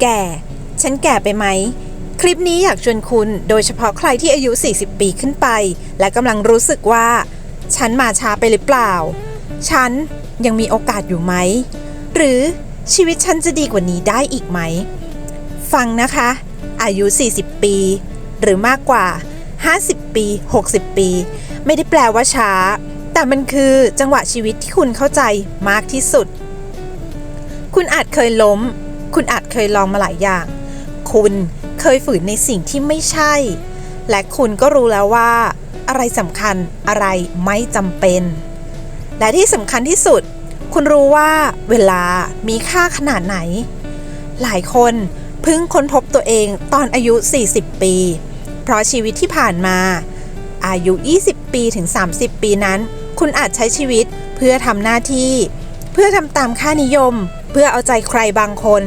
แก่ ฉันแก่ไปไหม คลิปนี้อยากชวนคุณโดยเฉพาะใครที่อายุ 40 ปีขึ้นไป และกำลังรู้สึกว่า ฉันมาช้าไปหรือเปล่า ฉันยังมีโอกาสอยู่ไหม หรือชีวิตฉันจะดีกว่านี้ได้อีกไหม ฟังนะคะ อายุ 40 ปี หรือมากกว่า 50 ปี 60 ปี ไม่ได้แปลว่าช้า แต่มันคือจังหวะชีวิตที่คุณเข้าใจมากที่สุด คุณอาจเคยล้ม คุณอาจเคยลองมาหลายอย่าง คุณเคยฝืนในสิ่งที่ไม่ใช่ และคุณก็รู้แล้วว่า อะไรสำคัญอะไรไม่จำเป็น และที่สำคัญที่สุด คุณรู้ว่าเวลามีค่าขนาดไหน หลายคนเพิ่งค้นพบตัวเองตอนอายุ 40 ปี เพราะชีวิตที่ผ่านมา อายุ 20 ปีถึง 30 ปีนั้น คุณอาจใช้ชีวิตเพื่อทำหน้าที่ เพื่อทำตามค่านิยม พื่อเอาใจใครบางคน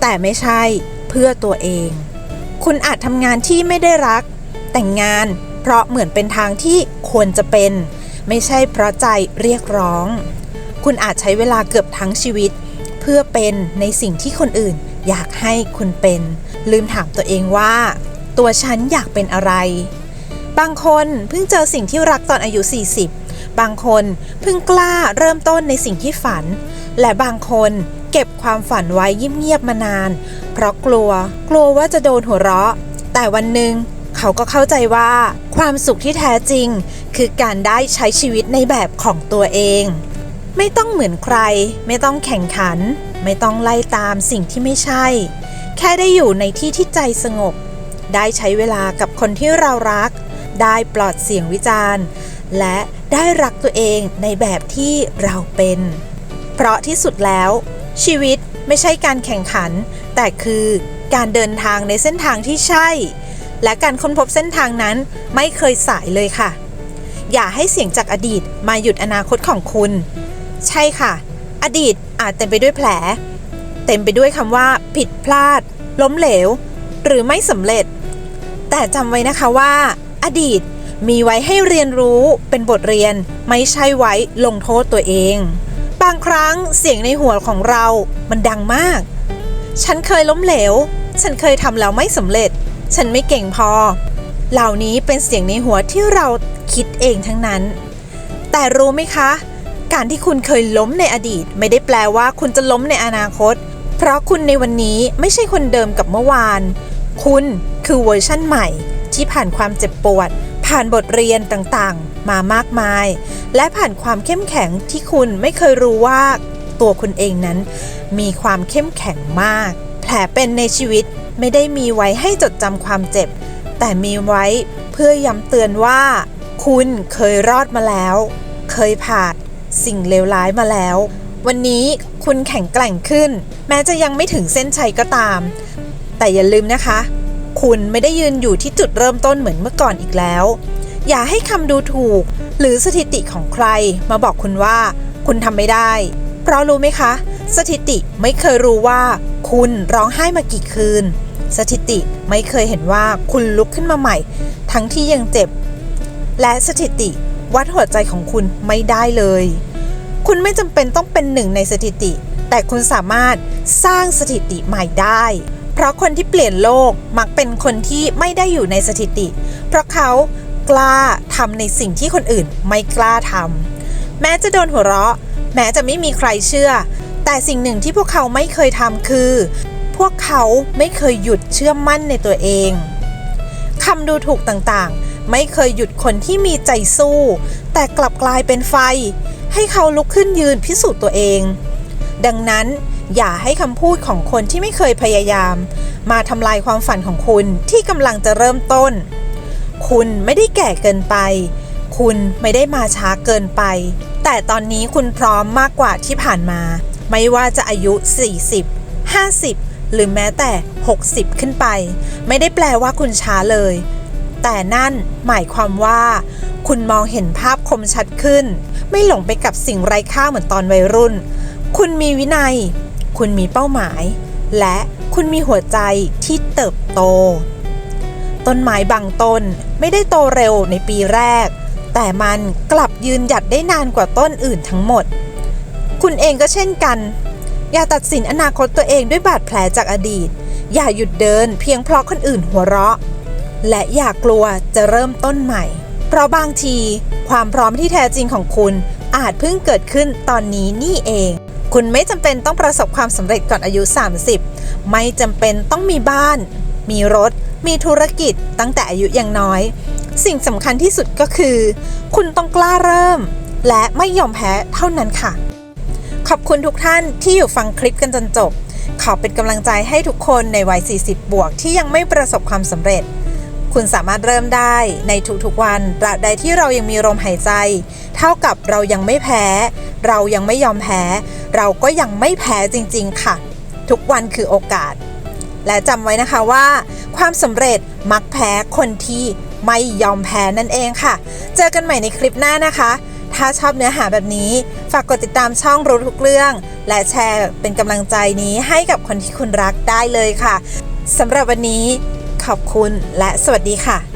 แต่ไม่ใช่เพื่อตัวเอง คุณอาจทำงานที่ไม่ได้รัก แต่งงานเพราะเหมือนเป็นทางที่ควรจะเป็น ไม่ใช่เพราะใจเรียกร้อง คุณอาจใช้เวลาเกือบทั้งชีวิต เพื่อเป็นในสิ่งที่คนอื่นอยากให้คุณเป็น ลืมถามตัวเองว่า ตัวฉันอยากเป็นอะไร บางคนเพิ่งเจอสิ่งที่รักตอนอายุ 40 บางคนเพิ่งกล้าเริ่มต้นในสิ่งที่ฝัน และบางคน เก็บความฝันไว้เงียบๆมานาน เพราะกลัว กลัวว่าจะโดนหัวเราะ แต่วันหนึ่งเขาก็เข้าใจว่า ความสุขที่แท้จริง คือการได้ใช้ชีวิตในแบบของตัวเอง ไม่ต้องเหมือนใคร ไม่ต้องแข่งขัน ไม่ต้องไล่ตามสิ่งที่ไม่ใช่ แค่ได้อยู่ในที่ที่ใจสงบ ได้ใช้เวลากับคนที่เรารัก ได้ปลอดเสียงวิจารณ์ และได้รักตัวเองในแบบที่เราเป็น เพราะที่สุดแล้ว ชีวิตไม่ใช่การแข่งขัน แต่คือการเดินทางในเส้นทางที่ใช่ และการค้นพบเส้นทางนั้นไม่เคยสายเลยค่ะ อย่าให้เสียงจากอดีตมาหยุดอนาคตของคุณ ใช่ค่ะ อดีตอาจเต็มไปด้วยแผล เต็มไปด้วยคำว่า ผิดพลาด ล้มเหลว หรือไม่สำเร็จ แต่จำไว้นะคะว่า อดีตมีไว้ให้เรียนรู้เป็นบทเรียนไม่ใช่ไว้ลงโทษตัวเอง บางครั้งเสียงในหัวของเรามันดังมาก ฉันเคยล้มเหลว ฉันเคยทำแล้วไม่สำเร็จ ฉันไม่เก่งพอ เหล่านี้เป็นเสียงในหัวที่เราคิดเองทั้งนั้น แต่รู้ไหมคะ การที่คุณเคยล้มในอดีต ไม่ได้แปลว่าคุณจะล้มในอนาคต เพราะคุณในวันนี้ไม่ใช่คนเดิมกับเมื่อวาน คุณคือเวอร์ชั่นใหม่ ที่ผ่านความเจ็บปวด ผ่านบทเรียนต่างๆ มามากมาย และผ่านความเข้มแข็งที่คุณไม่เคยรู้ว่าตัวคุณเองนั้น มีความเข้มแข็งมาก แผลเป็นในชีวิตไม่ได้มีไว้ให้จดจำความเจ็บ แต่มีไว้เพื่อย้ำเตือนว่า คุณเคยรอดมาแล้ว เคยผ่านสิ่งเลวร้ายมาแล้ว วันนี้คุณแข็งแกร่งขึ้น แม้จะยังไม่ถึงเส้นชัยก็ตาม แต่อย่าลืมนะคะ คุณไม่ได้ยืนอยู่ที่จุดเริ่มต้นเหมือนเมื่อก่อนอีกแล้ว อย่าให้คำดูถูก หรือสถิติของใครมาบอกคุณว่า คุณทำไม่ได้ เพราะรู้ไหมคะ สถิติไม่เคยรู้ว่า คุณร้องไห้มากี่คืน สถิติไม่เคยเห็นว่าคุณลุกขึ้นมาใหม่ ทั้งที่ยังเจ็บ และสถิติวัดหัวใจของคุณไม่ได้เลย คุณไม่จำเป็นต้องเป็นหนึ่งในสถิติ แต่คุณสามารถสร้างสถิติใหม่ได้ เพราะคนที่เปลี่ยนโลกมักเป็นคนที่ไม่ได้อยู่ในสถิติ เพราะเขากล้าทำในสิ่งที่คนอื่นไม่กล้าทำแม้จะโดนหัวเราะ แม้จะไม่มีใครเชื่อ แต่สิ่งหนึ่งที่พวกเขาไม่เคยทำคือ พวกเขาไม่เคยหยุดเชื่อมั่นในตัวเองคำดูถูกต่างๆ ไม่เคยหยุดคนที่มีใจสู้ แต่กลับกลายเป็นไฟ ให้เขาลุกขึ้นยืนพิสูจน์ตัวเอง ดังนั้นอย่าให้คำพูดของคนที่ไม่เคยพยายาม มาทำลายความฝันของคุณที่กำลังจะเริ่มต้น คุณไม่ได้แก่เกินไป คุณไม่ได้มาช้าเกินไป แต่ตอนนี้คุณพร้อมมากกว่าที่ผ่านมา ไม่ว่าจะอายุ 40 50 หรือแม้แต่ 60 ขึ้นไป ไม่ได้แปลว่าคุณช้าเลย แต่นั่นหมายความว่า คุณมองเห็นภาพคมชัดขึ้น ไม่หลงไปกับสิ่งไร้ค่าเหมือนตอนวัยรุ่น คุณมีวินัย คุณมีเป้าหมาย และคุณมีหัวใจที่เติบโต ต้นไม้บางต้นไม่ได้โตเร็วในปีแรก แต่มันกลับยืนหยัดได้นานกว่าต้นอื่นทั้งหมด คุณเองก็เช่นกัน อย่าตัดสินอนาคตตัวเองด้วยบาดแผลจากอดีต อย่าหยุดเดินเพียงเพราะคนอื่นหัวเราะ และอย่ากลัวจะเริ่มต้นใหม่ เพราะบางทีความพร้อมที่แท้จริงของคุณอาจเพิ่งเกิดขึ้นตอนนี้นี่เอง คุณไม่จำเป็นต้องประสบความสำเร็จก่อนอายุ 30 ไม่จำเป็นต้องมีบ้าน มีรถ มีธุรกิจตั้งแต่อายุยังน้อย สิ่งสำคัญที่สุดก็คือ คุณต้องกล้าเริ่ม และไม่ยอมแพ้เท่านั้นค่ะ ขอบคุณทุกท่านที่อยู่ฟังคลิปกันจนจบ ขอเป็นกำลังใจให้ทุกคนในวัย 40 บวกที่ยังไม่ประสบความสำเร็จ คุณสามารถเริ่มได้ในทุกๆวันตราบใดที่เรายังมีลมหายใจ เท่ากับเรายังไม่แพ้ เรายังไม่ยอมแพ้ เราก็ยังไม่แพ้จริง ๆ ค่ะ ทุกวันคือโอกาส และจำไว้นะคะว่า ความสำเร็จมักแพ้คนที่ไม่ยอมแพ้นั่นเองค่ะ เจอกันใหม่ในคลิปหน้านะคะ ถ้าชอบเนื้อหาแบบนี้ ฝากกดติดตามช่องรู้ทุกเรื่อง และแชร์เป็นกำลังใจนี้ให้กับคนที่คุณรักได้เลยค่ะสำหรับวันนี้ ขอบคุณและสวัสดีค่ะ